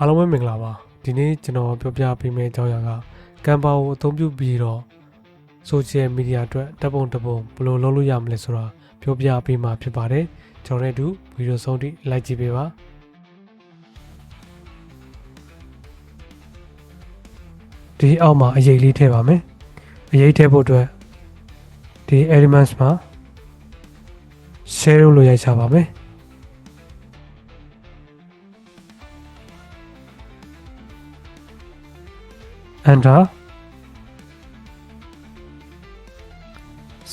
အားလုံးပဲမင်္ဂလာပါဒီနေ့ကျွန်တော်ပြောပြပေးမယ့်အကြောင်းအရာကကံပါကိုအသုံးပြုပြီးတော့ social media အတွက်တပ်ပုံတပ်ပုံဘယ်လိုလုပ်လို့ရမလဲဆိုတာပြောပြပေးမှာဖြစ်ပါတယ်ကျွန်တော်နဲ့အတူဗီဒီယိုဆုံးထိလိုက်ကြည့်ပေးပါဒီအောက်မှာအရေးလေးထည့်ပါမယ်အရေးထည့်ဖို့အတွက်ဒီ elements မှာ share လို့ရိုက်ချပါမယ် enter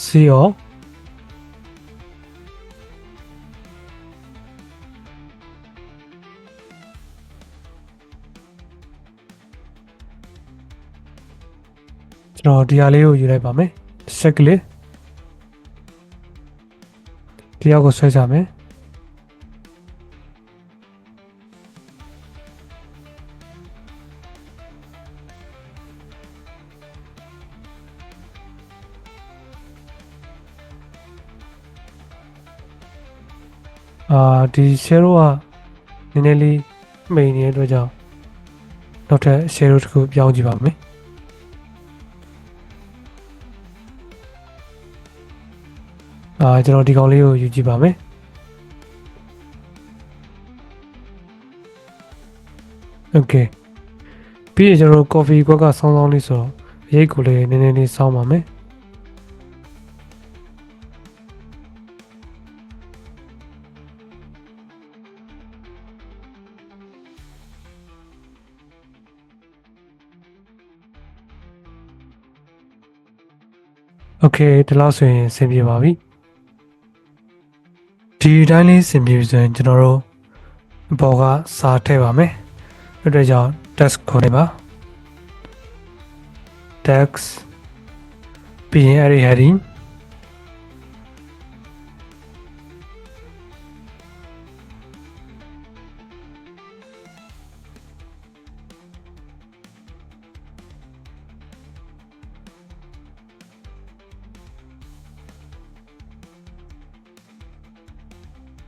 CO ။ကျွန်တော်ဒီဟာလေးကိုယူလိုက်ပါမယ်။စက်ကလေးဒီအောက်ကိုဆွဲကြမယ် အာဒီ share ကနည်းနည်းလေးမိန်နေတဲ့အတွက်ကြောင့်နောက်ထပ် share တစ်ခုပြောင်းကြည့်ပါမယ်အာကျွန်တော်ဒီကောင်လေးကိုယူကြည့်ပါမယ်โอเคပြီးရင်ကျွန်တော် coffee ကွက်ကဆောင်းဆောင်းလေးဆိုတော့အရေးကိုလည်းနည်းနည်းလေးစောင်းပါမယ် โอเคဒီလောက်ဆိုရင်အဆင်ပြေပါပြီဒီအတိုင်းလေးအဆင်ပြေပြီဆိုရင်ကျွန်တော်တို့အပေါ်ကစာထည့်ပါမယ်အဲ့ဒါကြောင့် text ခေါ်နေပါ text ပြီးရင်အဲ့ဒီ heading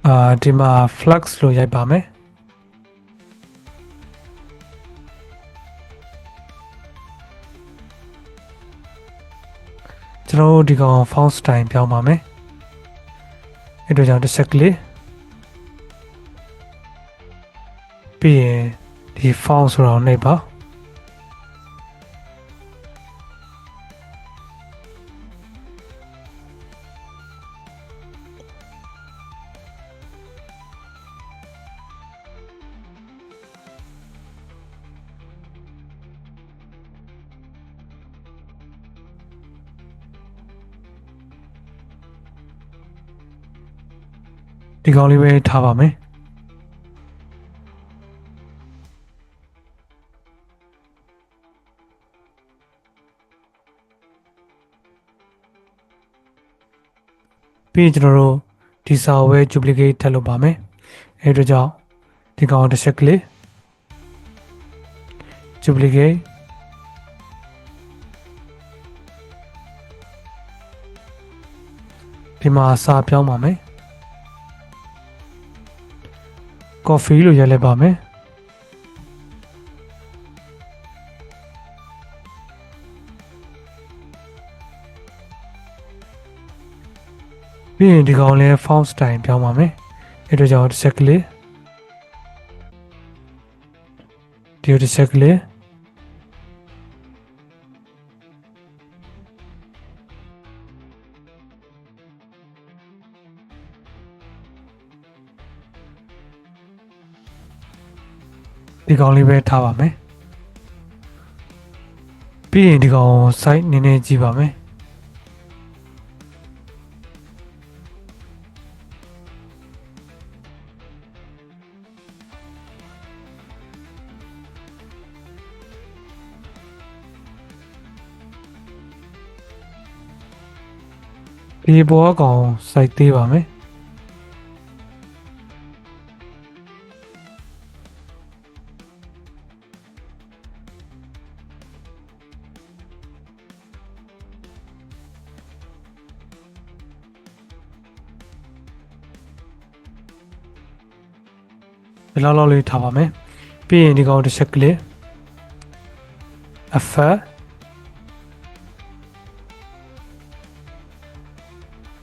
အာဒီမှာ flux လို့ရိုက်ပါမယ်ကျွန်တော်တို့ဒီကောင် font style ပြောင်းပါမယ်အဲ့တော့ကြောင့်တစ်ချက်ကလေးပြီးရင်ဒီ font ဆိုတော့နှိပ်ပါ ဒီကောင်လေးပဲထားပါမယ်ပြီးရင်ကျွန်တော်တို့ဒီစာကိုပဲ duplicate ထပ်လုပ်ပါမယ်အဲ့ဒါကြောင့်ဒီကောင်တစ်ချက်ကလေး duplicate ဒီမှာစာပြောင်းပါမယ် coffee လို့ရေးလိုက်ပါမယ်ပြီးရင်ဒီကောင်လေး font style ပြောင်းပါမယ်အဲ့တော့ကြောင့်တစ်ချက်ကလေးဒီတစ်ချက်ကလေး ဒီကောင်လေးပဲထားပါမယ်ပြီးရင်ဒီကောင် site နည်းနည်းကြည့်ပါမယ်ဒီဘောကောင် site သေးပါမယ် ဒီလောက်လောက်လေးထားပါမယ်ပြီးရင်ဒီကောင်တစ်ချက်ကလစ် effect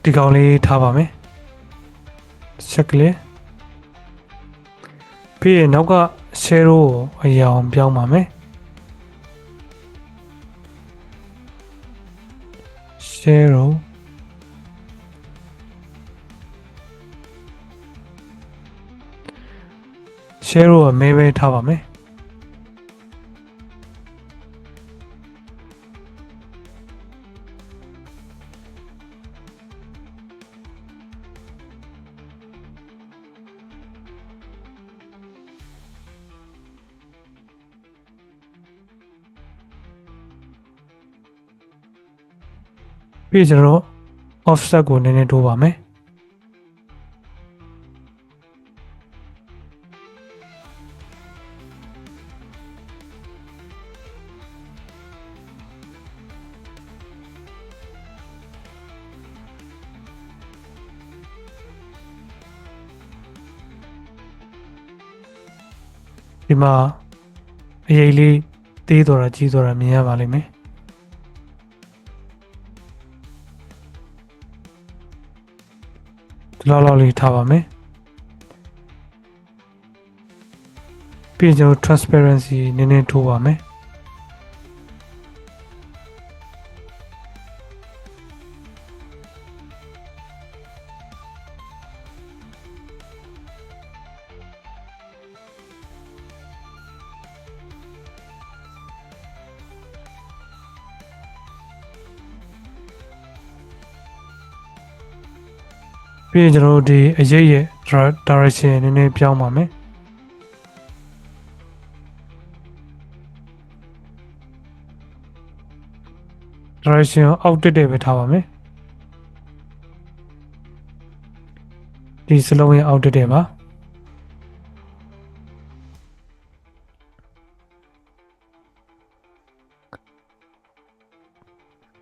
ဒီကောင်လေးထားပါမယ်တစ်ချက်ကလစ်ပြီးရင်နောက်က share ကိုအရောင်ပြောင်းပါမယ် share share ကိုအမဲမဲထားပါမယ်ပြီးကျွန်တော်တို့ offset ကိုနည်းနည်းတိုးပါမယ် ဒီမှာအရေးလေးသေးတော်တာကြီးတော်တာမြင်ရပါလိမ့်မယ်ဒီလောက်လောက်လေးထားပါမယ်ပြီးရင်ကျွန်တော် transparency နည်းနည်းထိုးပါမယ် ပြီးရင်ကျွန်တော်တို့ဒီအရေးရဲ့ dra- direction နည်းနည်းပြောင်းပါမယ် direction ကိုအောက်တက်တက်ပဲထားပါမယ်ဒီစလုံးရဲ့အောက်တက်တက်ပါ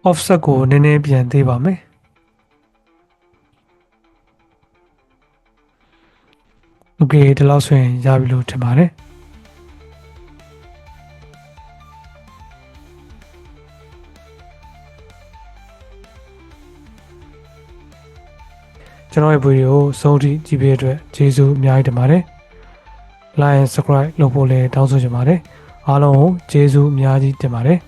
offset ကိုနည်းနည်းပြန်သေးပါမယ် Okay ဒီလောက်ဆိုရင်ရပြီလို့ထင်ပါတယ်ကျွန်တော်ရဲ့ဗီဒီယိုကိုစုံထိကြည့်ပေးတဲ့အတွက်ကျေးဇူးအများကြီးတင်ပါတယ် like and subscribe လုပ်ဖို့လည်းတောင်းဆိုချင်ပါတယ်အားလုံးကိုကျေးဇူးအများကြီးတင်ပါတယ်